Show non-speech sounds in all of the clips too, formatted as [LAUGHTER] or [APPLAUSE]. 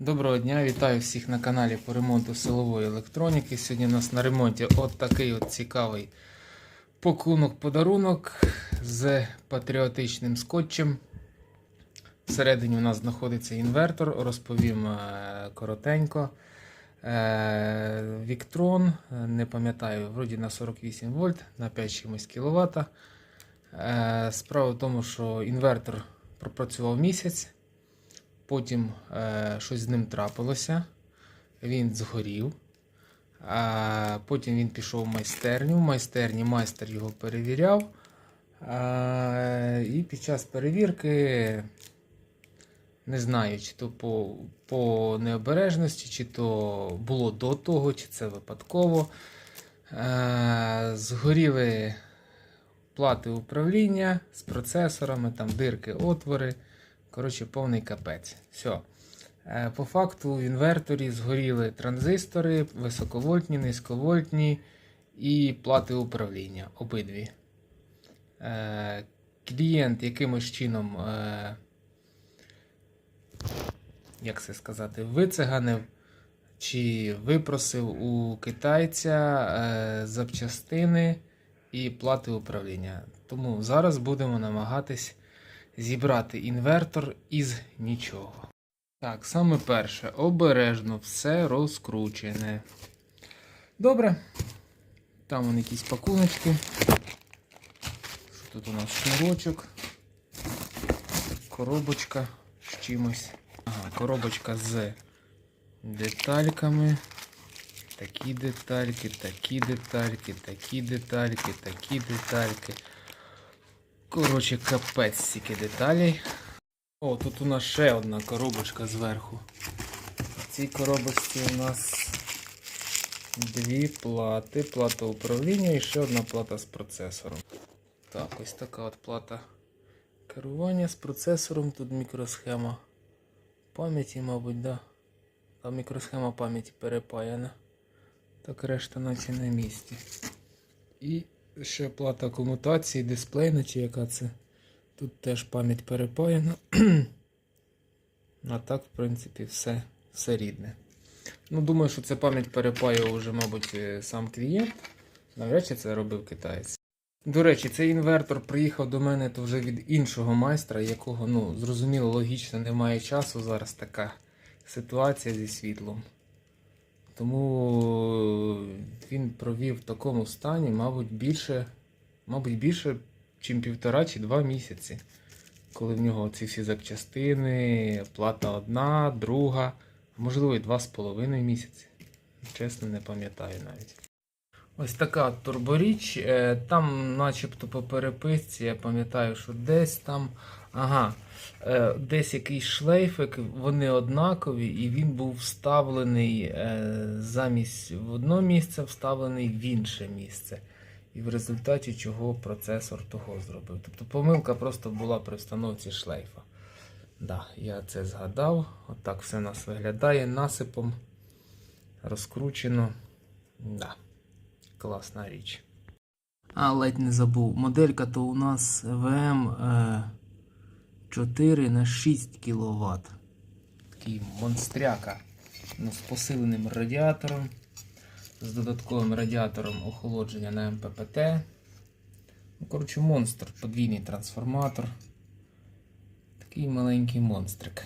Доброго дня, вітаю всіх на каналі по ремонту силової електроніки. Сьогодні у нас на ремонті от такий от цікавий пакунок-подарунок з патріотичним скотчем. Всередині у нас знаходиться інвертор, розповім е, коротенько. Е, Віктрон, не пам'ятаю, вроді на 48 вольт, на 5 чимось кВт. Е, Справа в тому, що інвертор пропрацював місяць. Потім е, щось з ним трапилося. Він згорів. А потім він пішов в майстерню. В майстерні майстер його перевіряв. А, і під час перевірки, не знаю, чи то по, по необережності, чи то було до того, чи це випадково. А, згоріли плати управління з процесорами, там дирки, отвори. Коротше, повний капець. Все. По факту в інверторі згоріли транзистори, високовольтні, низьковольтні і плати управління. Обидві. Е, Клієнт якимось чином, е, як це сказати, вициганив чи випросив у китайця е, запчастини і плати управління. Тому зараз будемо намагатись зібрати інвертор із нічого. Так, саме перше, обережно все розкручене. Добре. Там вон якісь пакуночки. Що тут у нас шнурочок? Коробочка з чимось. Ага, коробочка з детальками. Такі детальки, такі детальки, такі детальки, такі детальки. Коротше, капець стільки деталей. О, тут у нас ще одна коробочка зверху. В цій коробочці у нас дві плати. Плата управління і ще одна плата з процесором. Так, ось така от плата керування з процесором. Тут мікросхема пам'яті, мабуть, да. Там мікросхема пам'яті перепаяна. Так решта наче на місці. І ще плата комутації, дисплейна чи яка це. Тут теж пам'ять перепаяна. [CLEARS THROAT] А так, в принципі, все, все рідне. Ну, думаю, що це пам'ять перепаював вже, мабуть, е, сам клієнт. Навряд чи це робив китаєць. До речі, цей інвертор приїхав до мене то вже від іншого майстра, якого, ну, зрозуміло, логічно немає часу. Зараз така ситуація зі світлом. Тому він провів в такому стані, мабуть, більше, мабуть, більше, ніж півтора чи два місяці. Коли в нього ці всі запчастини, плата одна, друга, можливо і два з половиною місяці. Чесно, не пам'ятаю навіть. Ось така турборіч. Е, Там, начебто, по переписці, я пам'ятаю, що десь там. Ага, е, десь якийсь шлейфик, вони однакові, і він був вставлений е, замість в одно місце, вставлений в інше місце. І в результаті чого процесор того зробив. Тобто помилка просто була при встановці шлейфа. Да, я це згадав. Отак все у нас виглядає насипом. Розкручено. Да. Класна річ. А, ледь не забув. Моделька то у нас е, 4 на 6 кВт. Такий монстряка. Ну, з посиленим радіатором. З додатковим радіатором охолодження на МППТ. Ну, коротше, монстр, подвійний трансформатор. Такий маленький монстрик.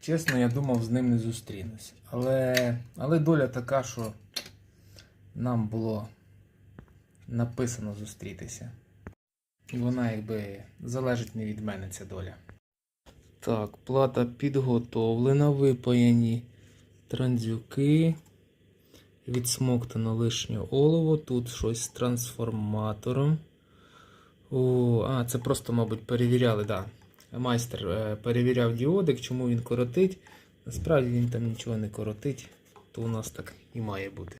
Чесно, я думав, з ним не зустрінусь. Але, але доля така, що нам було написано зустрітися. І вона якби залежить не від мене ця доля. Так, плата підготовлена, випаяні транзюки. Відсмоктано лишнє олово. Тут щось з трансформатором. О, а, це просто, мабуть, перевіряли, да. Майстер е, перевіряв діодик, чому він коротить. Насправді він там нічого не коротить, то у нас так і має бути.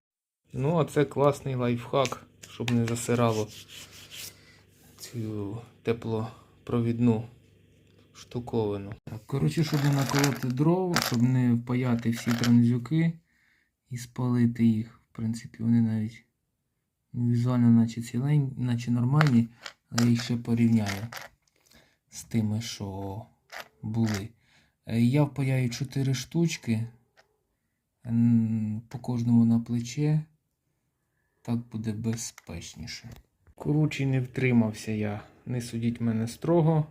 Ну, а це класний лайфхак, щоб не засирало цю теплопровідну штуковину. Коротше, щоб не наколоти дров, щоб не впаяти всі транзюки і спалити їх. В принципі, вони навіть візуально наче цілень, наче нормальні, але їх ще порівняю з тими, що були. Е, Я впаяю 4 штучки по кожному на плече. Так буде безпечніше. Коротше, не втримався я. Не судіть мене строго.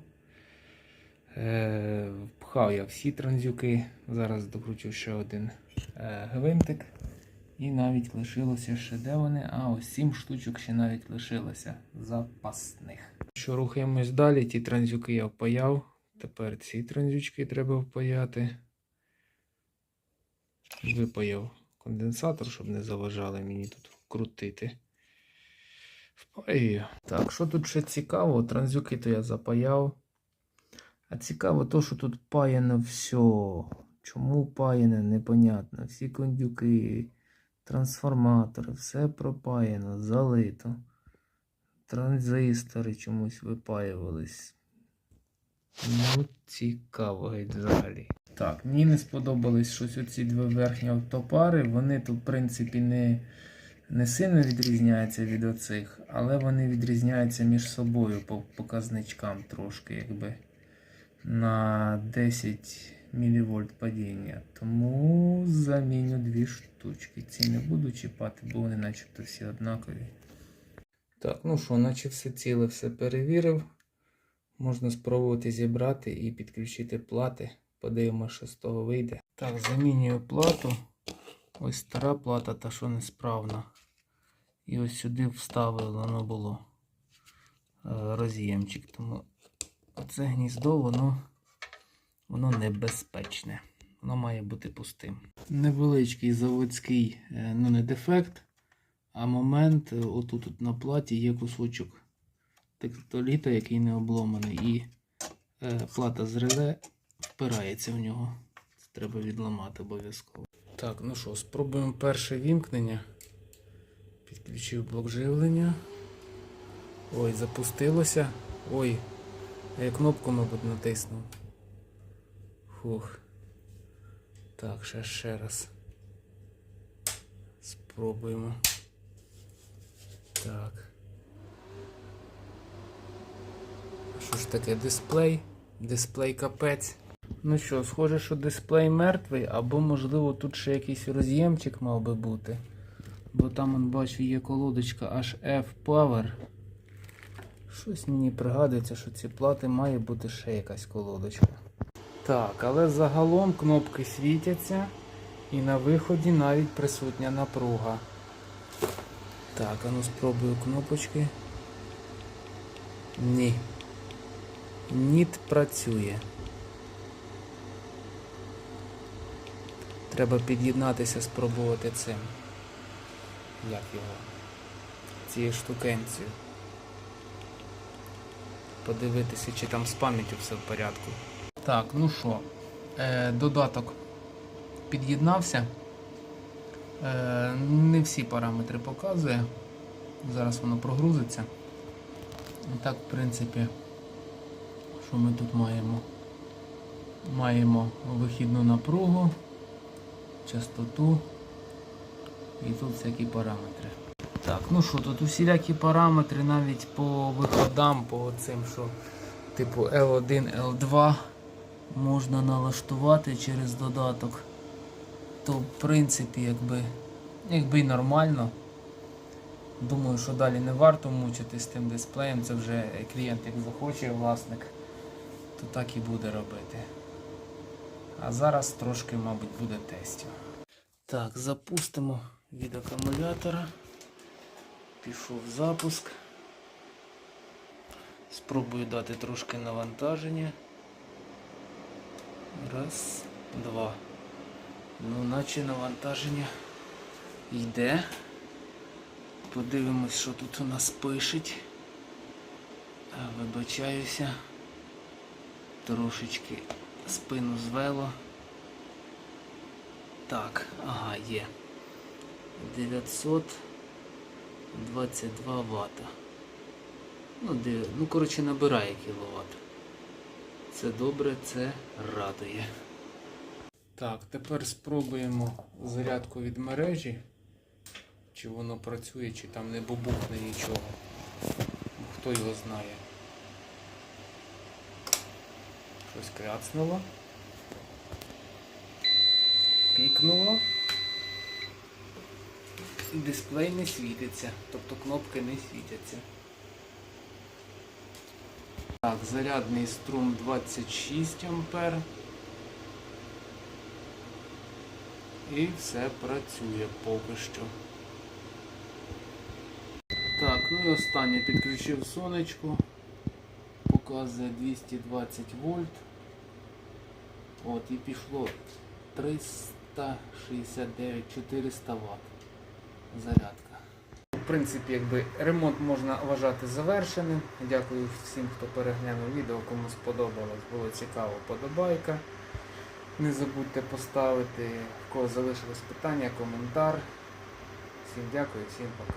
Е, Пхав я всі транзюки. Зараз докручу ще один е, гвинтик. І навіть лишилося ще де вони. А ось 7 штучок ще навіть лишилося запасних. Що рухаємось далі, ті транзюки я впаяв. Тепер ці транзючки треба впаяти. Випаяв конденсатор, щоб не заважали мені тут крутити. Впаюю. Так, що тут ще цікаво? Транзюки то я запаяв. А цікаво то, що тут паяно все. Чому паяне, непонятно. Всі кондюки, трансформатори, все пропаяно, залито. Транзистори чомусь випаювались. Ну, цікаво геть взагалі. Так, мені не сподобались щось оці дві верхні автопари. Вони тут, в принципі, не, не сильно відрізняються від оцих, але вони відрізняються між собою по показничкам трошки, якби на 10 мВ падіння. Тому заміню дві штучки. Ці не буду чіпати, бо вони начебто всі однакові. Так, ну що, наче все ціле, все перевірив. Можна спробувати зібрати і підключити плати. Подивимося, що з того вийде. Так, замінюю плату. Ось стара плата, та що несправна. І ось сюди вставив, воно було е, роз'ємчик. Тому оце гніздо, воно, воно небезпечне. Воно має бути пустим. Невеличкий заводський, е, ну не дефект, а момент, е, отут от на платі є кусочок тектоліта, який не обломаний, і е, плата з реле впирається в нього. Це треба відламати обов'язково. Так, ну що, спробуємо перше вімкнення. Підключив блок живлення. Ой, запустилося. Ой, а я кнопку, мабуть, натиснув. Фух. Так, ще ще раз. Спробуємо. Так. Що ж таке дисплей? Дисплей капець. Ну що, схоже, що дисплей мертвий, або, можливо, тут ще якийсь роз'ємчик мав би бути. Бо там, он, бачу, є колодочка HF Power. Щось мені пригадується, що ці плати має бути ще якась колодочка. Так, але загалом кнопки світяться і на виході навіть присутня напруга. Так, а ну спробую кнопочки. Ні. Ніт працює. Треба під'єднатися, спробувати цим. Як його? Цією штукенцією. Подивитися, чи там з пам'яттю все в порядку. Так, ну що, е, додаток під'єднався. Е, не всі параметри показує. Зараз воно прогрузиться. І так, в принципі, що ми тут маємо? Маємо вихідну напругу, частоту і тут всякі параметри. Так, ну що, тут усілякі параметри навіть по виходам, по цим, що типу L1, L2 можна налаштувати через додаток. То в принципі якби, якби нормально. Думаю, що далі не варто мучитись з тим дисплеєм. Це вже клієнт як захоче, власник, то так і буде робити. А зараз трошки, мабуть, буде тестів. Так, запустимо від акумулятора. Пішов запуск. Спробую дати трошки навантаження. Раз, два. Ну, наче навантаження йде. Подивимось, що тут у нас пишеть. Вибачаюся. Трошечки спину звело. Так, ага, є. 922 Вт. Ну, ну, коротше, набирає кіловат. Це добре, це радує. Так, тепер спробуємо зарядку від мережі. Чи воно працює, чи там не бубухне нічого. Хто його знає. Щось кряцнуло. пікнуло. Дисплей не світиться, тобто кнопки не світяться. Так, зарядний струм 26 ампер. І все працює поки що. Так, ну і останнє підключив сонечку. Показує 220 вольт. От, і пішло 369 400 Вт. Зарядка. В принципі, якби ремонт можна вважати завершеним. Дякую всім, хто переглянув відео, кому сподобалось, було цікаво, подобайка. Не забудьте поставити, в кого залишилось питання, коментар. Всім дякую, всім пока.